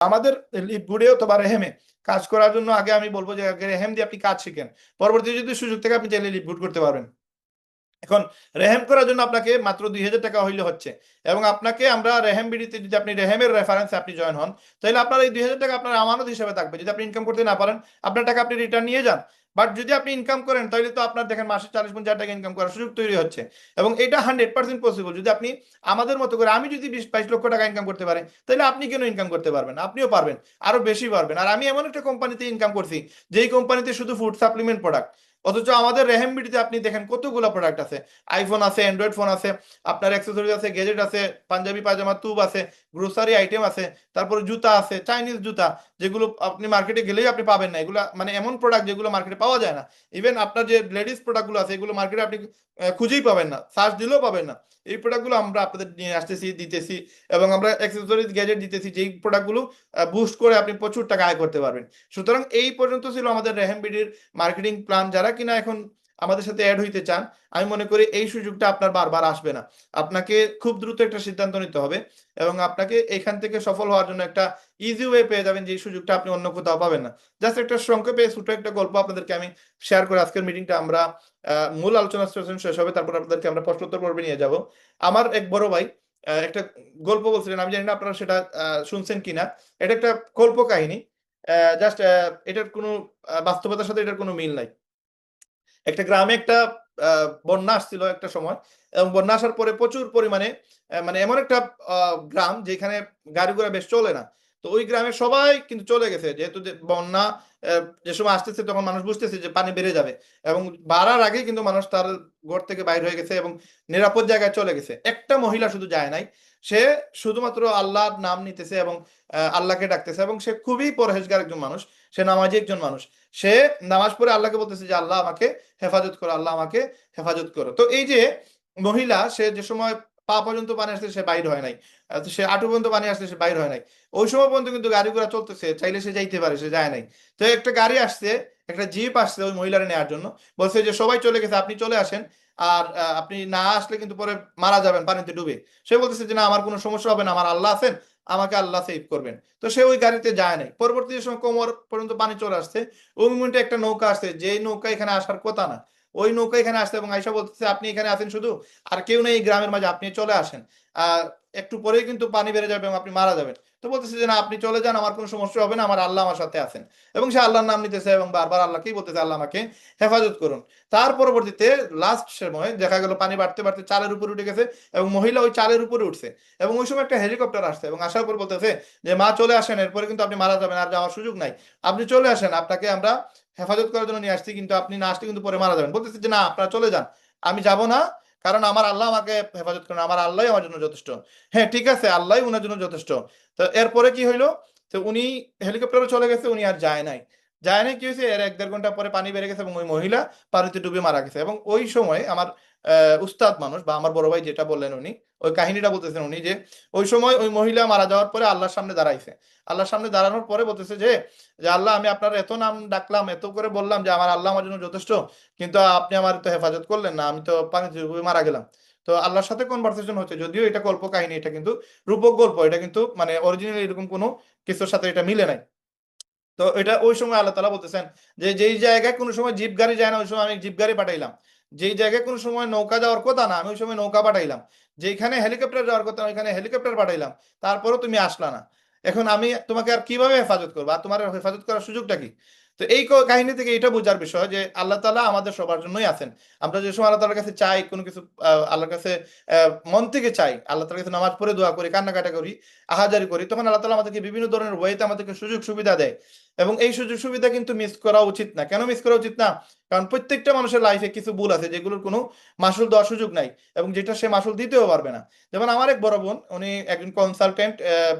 আমাদের লিভগুডেও তো বা রেহেমে কাজ করার জন্য আগে আমি বলব যে রেহেম দিয়ে আপনি কাজ শিখেন। পরবর্তী যদি সুযোগ থেকে, আপনি চাইলে লিপবুট করতে পারবেন। এখন রেহেম করার জন্য আপনাকে মাত্র দুই হাজার টাকা হইলে হচ্ছে। এবং আপনাকে আমরা রেহেম বিডিতে যদি আপনি রেহেমের রেফারেন্সে আপনি জয়েন হন, তাহলে আপনার এই দুই হাজার টাকা আপনার আমানত হিসেবে থাকবে। যদি আপনি ইনকাম করতে না পারেন, আপনার টাকা আপনি রিটার্ন নিয়ে যান। বাট যদি আপনি ইনকাম করেন, তাহলে তো আপনার দেখেন মাসে চাল্লিশ পঞ্চাশ টাকা ইনকাম করার সুযোগ তৈরি হচ্ছে। এবং এটা হান্ড্রেড পার্সেন্ট পসিবল যদি আপনি আমাদের মতো করে আমি যদি বিশ, বাইশ লক্ষ টাকা ইনকাম করতে পারি, তাহলে আপনি কেন ইনকাম করতে পারবেন? আপনিও পারবেন, আরও বেশি পারবেন। আর আমি এমন একটা কোম্পানিতে ইনকাম করছি, যেই কোম্পানিতে শুধু ফুড সাপ্লিমেন্ট প্রোডাক্ট অথচ আমাদের রেহেমবিটিতে আপনি দেখেন কতগুলো প্রোডাক্ট আছে। আইফোন আছে অ্যান্ড্রয়েড ফোন আছে, আপনার অ্যাক্সেসরিজ আছে গেজেট আছে, পাঞ্জাবি পাজামা তুব আছে গ্রোসারি আইটেম আছে, তারপরে জুতা আছে চাইনিজ জুতা, যেগুলো আপনি মার্কেটে গেলেই আপনি পাবেন না। এগুলো মানে এমন প্রোডাক্ট যেগুলো মার্কেটে পাওয়া যায় না। ইভেন আপনার যে লেডিস প্রোডাক্টগুলো আছে, এগুলো মার্কেটে আপনি খুঁজেই পাবেন না সার্চ দিলেও পাবেন না। এই প্রোডাক্টগুলো আমরা আপনাদের নিয়ে আসতেছি, দিতেছি এবং আমরা অ্যাক্সেসরিজ গ্যাজেট দিতেছি, যেই প্রোডাক্টগুলো বুস্ট করে আপনি প্রচুর টাকা আয় করতে পারবেন। সুতরাং এই পর্যন্ত ছিল আমাদের রেহেমবিডির মার্কেটিং প্ল্যান যারা কিনা এখন আমাদের সাথে অ্যাড হইতে চান, আমি মনে করি এই সুযোগটা আপনার বারবার আসবে না। আপনাকে খুব দ্রুত একটা সিদ্ধান্ত নিতে হবে এবং আপনাকে এখান থেকে সফল হওয়ার জন্য একটা ইজি ওয়ে পেয়ে যাবেন যে সুযোগটা আপনি অন্য কোথাও পাবেন না। জাস্ট একটা সংক্ষেপে ছোট একটা গল্প আপনাদেরকে আমি শেয়ার করে আজকের মিটিংটা আমরা মূল আলোচনা সেশন শেষ হবে, তারপর আপনাদেরকে আমরা প্রশ্নোত্তর পর্বে নিয়ে যাব। আমার এক বড় ভাই একটা গল্প বলছিলেন, আমি জানি না আপনারা সেটা শুনছেন কিনা। এটা একটা গল্প কাহিনী জাস্ট এটার কোনো বাস্তবতার সাথে এটার কোনো মিল নাই। একটা গ্রামে একটা বন্যা আসছিল একটা সময় এবং বন্যা আসার পরে প্রচুর পরিমাণে মানে এমন একটা গ্রাম যেখানে গাড়ি ঘোড়া বেশ চলে না। তো ওই গ্রামে সবাই কিন্তু চলে গেছে। যেহেতু যে বন্যা যে সময় আসতেছে তখন মানুষ বুঝতেছে যে পানি বেড়ে যাবে এবং বাড়ার আগেই কিন্তু মানুষ তার ঘর থেকে বাইর হয়ে গেছে এবং নিরাপদ জায়গায় চলে গেছে। একটা মহিলা শুধু যায় নাই। সে শুধুমাত্র আল্লাহর নাম নিতেছে এবং আল্লাহকে ডাকতেছে এবং সে খুবই পরহেজগার একজন মানুষ। সে নামাজি একজন মানুষ। সে নামাজ পড়ে আল্লাহকে বলতেছে যে, আল্লাহ আমাকে হেফাজত করো, আল্লাহ আমাকে হেফাজত করো। তো এই যে মহিলা, সে যে সময় পা পর্যন্ত পানি আসছে, সে বাইর হয় নাই। সে আটু পর্যন্ত পানি আসছে, সে বাইর হয় নাই। ওই সময় পর্যন্ত কিন্তু গাড়ি ঘোড়া চলতেছে, চাইলে সে যাইতে পারে, সে যায় নাই। তো একটা গাড়ি আসছে, একটা জিপ আসছে ওই মহিলার নেওয়ার জন্য। বলছে যে, সবাই চলে গেছে, আপনি চলে আসেন। আর আপনি না আসলে কিন্তু পরে মারা যাবেন, পানিতে ডুবে। সে বলতেছে যে, না, আমার কোনো সমস্যা হবে না, আমার আল্লাহ আছেন। আমাকে আল্লাহ সেভ করবেন। তো সে ওই গাড়িতে যায় নাই। পরবর্তী সময় কোমর পর্যন্ত পানি চলে আসছে, ওই মুমেন্টে একটা নৌকা আসছে যে নৌকা এখানে আসার কথা না। ওই নৌকা এখানে আসছে এবং আইসা বলতেছে, আপনি এখানে আসেন শুধু? আর কেউ নেই গ্রামের মাঝে, আপনি চলে আসেন। আর একটু পরেই কিন্তু পানি বেড়ে যাবে এবং আপনি মারা যাবেন। তো বলতেছে যে, না, আপনি চলে যান, আমার কোনো সমস্যা হবে না, আমার আল্লাহ আমার সাথে আছেন। এবং সে আল্লাহর নাম নিতেছে এবং বারবার আল্লাহকেই বলতেছে? আল্লাহ আমাকে হেফাজত করুন। তার পরবর্তীতে লাস্ট সময় দেখা গেল পানি বাড়তে বাড়তে চালের উপরে উঠে গেছে এবং মহিলা ওই চালের উপরে উঠছে এবং ওই সময় একটা হেলিকপ্টার আসছে এবং আসার পর বলতেছে যে, মা, চলে আসেন, এরপরে কিন্তু আপনি মারা যাবেন, আর যাওয়ার সুযোগ নাই। আপনি চলে আসেন, আপনাকে আমরা হেফাজত করার জন্য নিয়ে আসছি, কিন্তু আপনি না আসলে কিন্তু পরে মারা যাবেন। বলতেছে যে, না, আপনারা চলে যান। আমি যাব না কারণ আমার আল্লাহ আমাকে হেফাজত করেন, আমার আল্লাহ আমার জন্য যথেষ্ট। হ্যাঁ ঠিক আছে আল্লাহ উনার জন্য যথেষ্ট। তো এরপরে কি হইল? তো উনি হেলিকপ্টারে চলে গেছে, উনি আর যায় নাই। যায় নাই কি হয়েছে? এর এক দেড় ঘণ্টা পরে পানি বেড়ে গেছে এবং ওই মহিলা পানিতে ডুবে মারা গেছে এবং ওই সময় আমার উস্তাদ মানুষ বা আমার বড় ভাই যেটা বললেন উনি, ওই কাহিনীটা বলতেছেন উনি যে, ওই সময় ওই মহিলা মারা যাওয়ার পরে আল্লাহর সামনে দাঁড়াইছে। আল্লাহর সামনে দাঁড়ানোর পরে বলতেছে যে যে আল্লাহ আমি আপনার এত নাম ডাকলাম, এত করে বললাম যে আমার আল্লাহ আমার জন্য যথেষ্ট, কিন্তু আপনি আমার তো হেফাজত করলেন না, আমি তো পানিতে ডুবে মারা গেলাম। তো আল্লাহর সাথে কনভারসেশন হচ্ছে, যদিও এটা গল্প কাহিনী, এটা কিন্তু রূপক গল্প, এটা কিন্তু মানে অরিজিনাল এরকম কোনো কিছুর সাথে এটা মিলে নাই। তো এটা ওই সময় আল্লাহ তালা বলতেছেন যে যেই জায়গায় কোনো সময় জিপ গাড়ি যায় না, ওই সময় আমি জিপ গাড়ি পাঠাইলাম। যেই জায়গায় কোনো সময় নৌকা যাওয়ার কথা না, আমি ওই সময় নৌকা পাঠাইলাম। যেখানে হেলিকপ্টার যাওয়ার কথা ওইখানে হেলিকপ্টার পাঠাইলাম। তারপরেও তুমি আসলা না। এখন আমি তোমাকে আর কীভাবে হেফাজত করব? আর তোমার হেফাজত করার সুযোগটা কি? তো এই কাহিনী থেকে এটা বোঝার বিষয় যে আল্লাহ তালা আমাদের সবার জন্যই আছেন। আমরা যে সময় আল্লাহ তালার কাছে চাই, কোনো কিছু আল্লাহর কাছে মন থেকে চাই, আল্লাহ তালার কাছে নামাজ পড়ে দোয়া করি, কান্নাকাটা করি, আহাজারি করি, তখন আল্লাহ তালা আমাদেরকে বিভিন্ন ধরনের ওয়েতে আমাদেরকে সুযোগ সুবিধা দেয়। এবং এই সুযোগ সুবিধা কিন্তু মিস করা উচিত না। কেন মিস করা উচিত না? কারণ প্রত্যেকটা মানুষের লাইফে কিছু ভুল আছে, যেগুলোর কোনো মাসুল দেওয়ার সুযোগ নাই এবং যেটা সে মাসুল দিতেও পারবে না। যেমন আমার এক বড় বোন, উনি একজন কনসালটেন্ট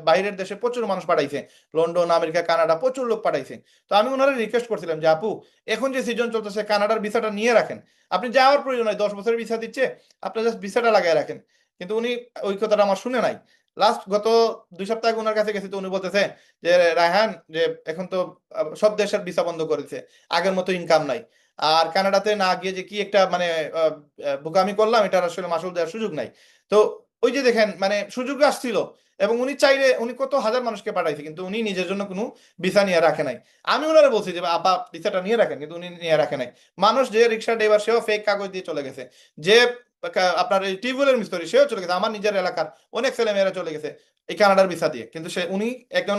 বাইরের দেশে প্রচুর মানুষ পাঠাইছে। লন্ডন, আমেরিকা, কানাডা প্রচুর লোক পাঠাইছে। তো আমি ওনারা রিকোয়েস্ট করছিলাম যে, আপু, এখন যে সিজন চলতেছে, কানাডার ভিসাটা নিয়ে রাখেন। আপনি যাওয়ার প্রয়োজন নাই, দশ বছরের ভিসা দিচ্ছে, আপনি জাস্ট ভিসাটা লাগাই রাখেন। কিন্তু উনি ওই কথাটা আমার শুনে নাই। লাস্ট গত দুই সপ্তাহ আগে ওনার কাছে গেছি তো উনি বলতেছে যে, রায়হান, যে এখন তো সব দেশের ভিসা বন্ধ করেছে আগের মতো ইনকাম নাই। আর কানাডাতে না গিয়ে যে কি একটা মানে বোকামি করলাম এটা আসলে মাসুল দেওয়ার সুযোগ নাই। তো ওই যে দেখেন মানে সুযোগ আসছিল এবং উনি চাইলে, উনি কত হাজার মানুষকে পাঠাইছে, কিন্তু উনি নিজের জন্য কোনো ভিসা নিয়ে রাখে নাই। আমি ওনারা বলছি যে আপা ভিসাটা নিয়ে রাখেন। কিন্তু উনি নিয়ে রাখে নাই। মানুষ যে রিক্সা ড্রাইভার, সেও ফেক কাগজ দিয়ে চলে গেছে। যে আপনার এই টিউবওয়েলের মিস্ত্রি, সেও চলে গেছে, আমার নিজের এলাকার। অনেক ছেলে মেয়েরা চলে গেছে এই কানাডার ভিসা দিয়ে। কিন্তু সে, উনি একজন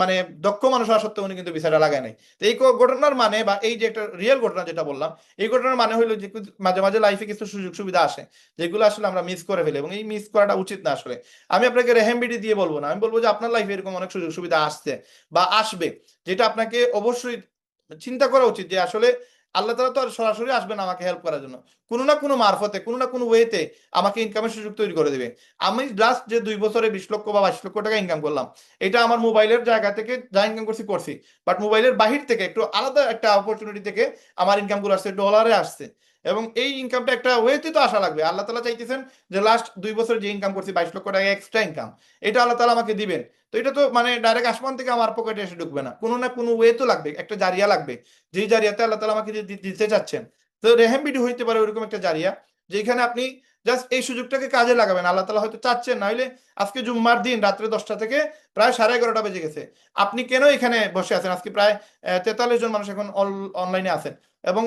মানে দক্ষ মানুষ হওয়া সত্ত্বেও উনি কিন্তু ভিসাটা লাগায় নাই। তো এই ঘটনার মানে বা এই যে একটা রিয়েল ঘটনা যেটা বললাম, এই ঘটনার মানে হলো যে মাঝে মাঝে লাইফে কিছু সুযোগ সুবিধা আসে, যেগুলো আসলে আমরা মিস করে ফেলি এবং এই মিস করাটা উচিত না আসলে। আমি আপনাকে রেহেমবিডি দিয়ে বলব না, আমি বলব যে আপনার লাইফে এরকম অনেক সুযোগ সুবিধা আসছে বা আসবে, যেটা আপনাকে অবশ্যই চিন্তা করা উচিত যে আসলে আল্লাহ তালা তো আর সরাসরি আসবেন আমাকে হেল্প করার জন্য। কোনো না কোনো মারফতে, কোনো না কোনো ওয়েতে আমাকে ইনকামের সুযোগ তৈরি করে দেবে। আমি লাস্ট যে দুই বছরে বিশ লক্ষ বা বাইশ লক্ষ টাকা ইনকাম করলাম, এটা আমার মোবাইলের জায়গা থেকে যা ইনকাম করছি করছি। বাট মোবাইলের বাহির থেকে একটু আলাদা একটা অপরচুনিটি থেকে আমার ইনকামগুলো আসছে ডলারে আসছে। এবং এই ইনকামটা একটা ওয়েতে তো আসা লাগবে। আল্লাহ তালা চাইতেছেন যে লাস্ট দুই বছর যে ইনকাম করছি, বাইশ লক্ষ টাকা এক্সট্রা ইনকাম এটা আল্লাহ তালা আমাকে দিবেন। তো এটা তো মানে ডাইরেক্ট আসমান থেকে আমার পকেটে এসে ঢুকবে না। কোনো না কোনো ওয়ে তো লাগবে, একটা জারিয়া লাগবে, যেই জারিয়াতে আল্লাহ তালা আমাকে দিতে চাচ্ছেন। তো রেহেমবিডি হইতে পারে ওইরকম একটা জারিয়া যেখানে আপনি জাস্ট এই সুযোগটাকে কাজে লাগাবেন। আল্লাহ তালা হয়তো চাচ্ছেন, নাহলে আজকে জুম্মার দিন, রাত্রে দশটা থেকে প্রায় সাড়ে এগারোটা বেজে গেছে। আপনি কেন এখানে বসে আছেন? আজকে প্রায় তেতাল্লিশ জন মানুষ এখন অনলাইনে আছেন এবং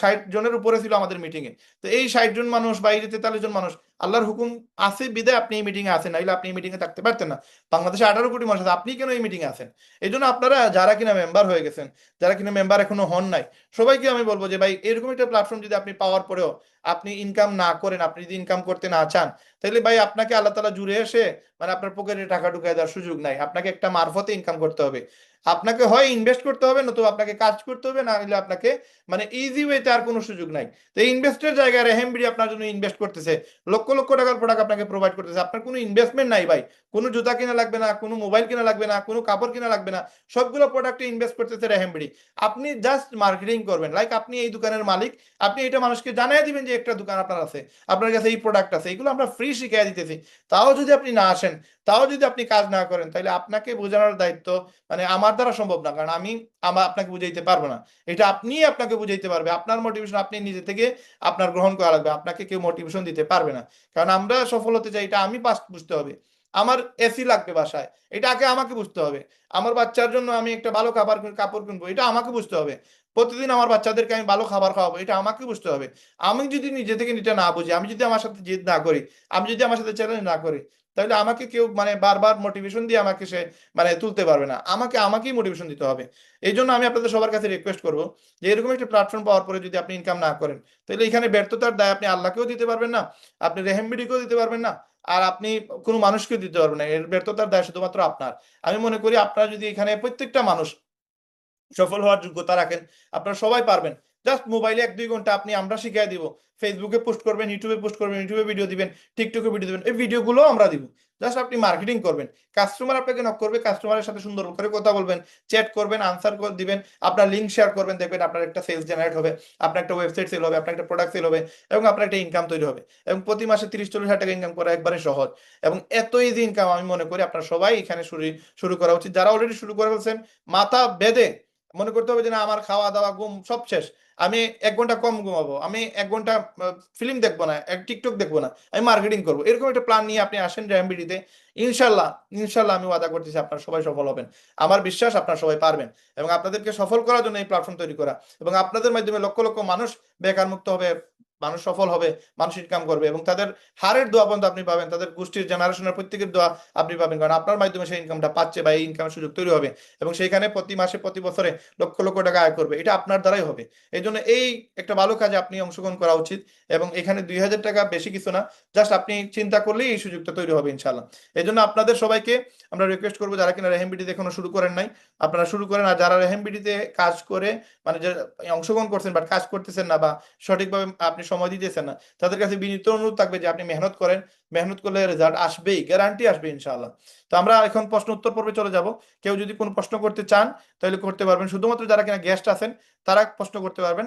ষাট জনের উপরে ছিল আমাদের মিটিং এ তো এই ষাট জন মানুষ বা এই তেতাল্লিশ জন মানুষ, আল্লাহর হুকুম আছে বিদায় আপনি এই মিটিং এ আছেন নাহলে আপনি এই মিটিং এ থাকতে পারতেন না। বাংলাদেশে আঠারো কোটি মানুষ আছে, আপনি কেন এই মিটিং এ আছেন? এই জন্য আপনারা যারা কিনা মেম্বার হয়ে গেছেন, যারা কিনা মেম্বার এখনও হন নাই সবাইকে আমি বলব যে ভাই, এরকম একটা প্ল্যাটফর্ম যদি আপনি পাওয়ার পরেও আপনি ইনকাম না করেন, আপনি যদি ইনকাম করতে না চান তাহলে ভাই আপনাকে আল্লাহ তালা জুড়ে এসে মানে আপনার পকেটে টাকা ঢুকায় দেওয়ার সুযোগ নাই। আপনাকে একটা মারফতে ইনকাম করতে হবে। আপনাকে হয় ইনভেস্ট করতে হবে, নতুবা আপনাকে কাজ করতে হবে, না হলে আপনাকে মানে ইজি ওয়েতে আর কোনো সুযোগ নাই। তো ইনভেস্টের জায়গায় রেহেমবিডি আপনার জন্য ইনভেস্ট করতেছে। লক্ষ লক্ষ টাকার প্রোডাক্ট আপনাকে প্রোভাইড করতেছে। আপনার কোনো ইনভেস্টমেন্ট নাই ভাই। কোনো জুতা কিনা লাগবে না, কোনো মোবাইল কিনা লাগবে না, কোনো কাপড় কিনা লাগবে না। সবগুলো প্রোডাক্টে ইনভেস্ট করতেছে রেহেমবিডি আপনি জাস্ট মার্কেটিং করবেন। লাইক আপনি এই দোকানের মালিক, আপনি এটা মানুষকে জানাই দিবেন যে একটা দোকান আপনার আছে, আপনার কাছে এই প্রোডাক্ট আছে, এগুলো আমরা ফ্রি শিখিয়ে দিতেছি। তাও যদি আপনি না আসেন, তাও যদি আপনি কাজ না করেন, তাহলে আপনাকে বোঝানোর দায়িত্ব মানে আমার দ্বারা সম্ভব না, কারণ আমি আমার আপনাকে বুঝাইতে পারব না। এটা আপনি আপনাকে বুঝাইতে পারবে। আপনার মোটিভেশন আপনি নিজে থেকে আপনার গ্রহণ করা লাগবে। আপনাকে কেউ মোটিভেশন দিতে পারবে না। কারণ আমরা সফল হতে চাই, এটা আমি পাস বুঝতে হবে। আমার এসি লাগবে বাসায়। এটা আগে আমাকে বুঝতে হবে। আমার বাচ্চার জন্য আমি একটা ভালো খাবার কাপড় কিনবো, এটা আমাকে বুঝতে হবে। প্রতিদিন আমার বাচ্চাদেরকে আমি ভালো খাবার খাওয়াবো, এটা আমাকে বুঝতে হবে। আমি যদি নিজে থেকে এটা না বুঝি, আমি যদি আমার সাথে জিদ না করি, আমি যদি আমার সাথে চ্যালেঞ্জ না করি তাহলে আমাকে কেউ মানে বারবার মোটিভেশন দিয়ে আমাকে সে মানে তুলতে পারবে না। আমাকে, আমাকেই মোটিভেশন দিতে হবে। এই জন্য আমি আপনাদের সবার কাছে রিকোয়েস্ট করব যে এরকম একটা প্ল্যাটফর্ম পাওয়ার পরে যদি আপনি ইনকাম না করেন, তাহলে এখানে ব্যর্থতার দায় আপনি আল্লাহকেও দিতে পারবেন না, আপনি রেহেমবিডিকেও দিতে পারবেন না, আর আপনি কোনো মানুষকেও দিতে পারবেন না। এর ব্যর্থতার দায় শুধুমাত্র আপনার। আমি মনে করি আপনারা যদি এখানে প্রত্যেকটা মানুষ সফল হওয়ার যোগ্যতা রাখেন, আপনারা সবাই পারবেন। জাস্ট মোবাইলে এক দুই ঘণ্টা আপনি আমরা শিখিয়ে দিব। ফেসবুকে পোস্ট করবেন ইউটিউবে পোস্ট করবেন ইউটিউবে ভিডিও দিবেন টিকটকে ভিডিও দিবেন, এই ভিডিওগুলো আমরা দিব। জাস্ট আপনি মার্কেটিং করবেন। কাস্টমার আপনাকে নক করবে কাস্টমারের সাথে সুন্দর করে কথা বলবেন চ্যাট করবেন আনসার দিবেন, আপনার লিঙ্ক শেয়ার করবেন, দেখবেন আপনার একটা সেলস জেনারেট হবে, আপনার একটা ওয়েবসাইট সেল হবে, আপনার একটা প্রোডাক্ট সেল হবে, এবং আপনার একটা ইনকাম তৈরি হবে, এবং প্রতি মাসে তিরিশ, চল্লিশ হাজার টাকা ইনকাম করা একবারে সহজ। এবং এত ইজি ইনকাম আমি মনে করি আপনার সবাই এখানে শুরু শুরু করা উচিত। যারা অলরেডি শুরু করে ফেলছেন, মাথা বেঁধে মনে করতে হবে যে না, আমার খাওয়া দাওয়া ঘুম সব শেষ। আমি এক ঘণ্টা কম ঘুমাবো, আমি এক ঘণ্টা ফিল্ম দেখব না, এক টিকটক দেখব না, আমি মার্কেটিং করব। এরকম একটা প্ল্যান নিয়ে আপনি আসেন র্যামবিডিতে ইনশাল্লাহ ইনশাল্লাহ আমি ওয়াদা করতেছি আপনার সবাই সফল হবেন। আমার বিশ্বাস আপনার সবাই পারবেন এবং আপনাদেরকে সফল করার জন্য এই প্ল্যাটফর্ম তৈরি করা। এবং আপনাদের মাধ্যমে লক্ষ লক্ষ মানুষ বেকার মুক্ত হবে। মানুষ সফল হবে, মানুষ ইনকাম করবে এবং তাদের হারের দোয়া পর্যন্ত আপনি পাবেন, তাদের গোষ্ঠীর জেনারেশনের প্রত্যেকের দোয়া আপনি পাবেন কারণ আপনার মাধ্যমে সেই ইনকামটা পাচ্ছে বা এই ইনকামের সুযোগ তৈরি হবে এবং সেইখানে প্রতি মাসে, প্রতি বছরে লক্ষ লক্ষ টাকা আয় করবে, এটা আপনার দ্বারাই হবে। এই জন্য এই একটা ভালো কাজে আপনি অংশগ্রহণ করা উচিত এবং এখানে দুই হাজার টাকা বেশি কিছু না জাস্ট আপনি চিন্তা করলেই এই সুযোগটা তৈরি হবে ইনশাল্লাহ এই জন্য আপনাদের সবাইকে আমরা রিকোয়েস্ট করব, যারা কিনা রেহেমবিডিতে এখনও শুরু করেন নাই, আপনারা শুরু করেন। আর যারা রেহেমবিডিতে কাজ করে মানে যে অংশগ্রহণ করছেন বাট কাজ করতেছেন না বা সঠিকভাবে আপনি সময় দিতেছে না। তাদের কাছে বিনীত অনুরোধ থাকবে যে আপনি মেহনত করেন। মেহনত করলে রেজাল্ট আসবেই গ্যারান্টি আসবে ইনশাআল্লাহ। তো আমরা এখন প্রশ্ন উত্তর পর্বে চলে যাব। কেউ যদি কোনো প্রশ্ন করতে চান, তাহলে করতে পারবেন। শুধুমাত্র যারা কিনা গেস্ট আছেন, তারা প্রশ্ন করতে পারবেন।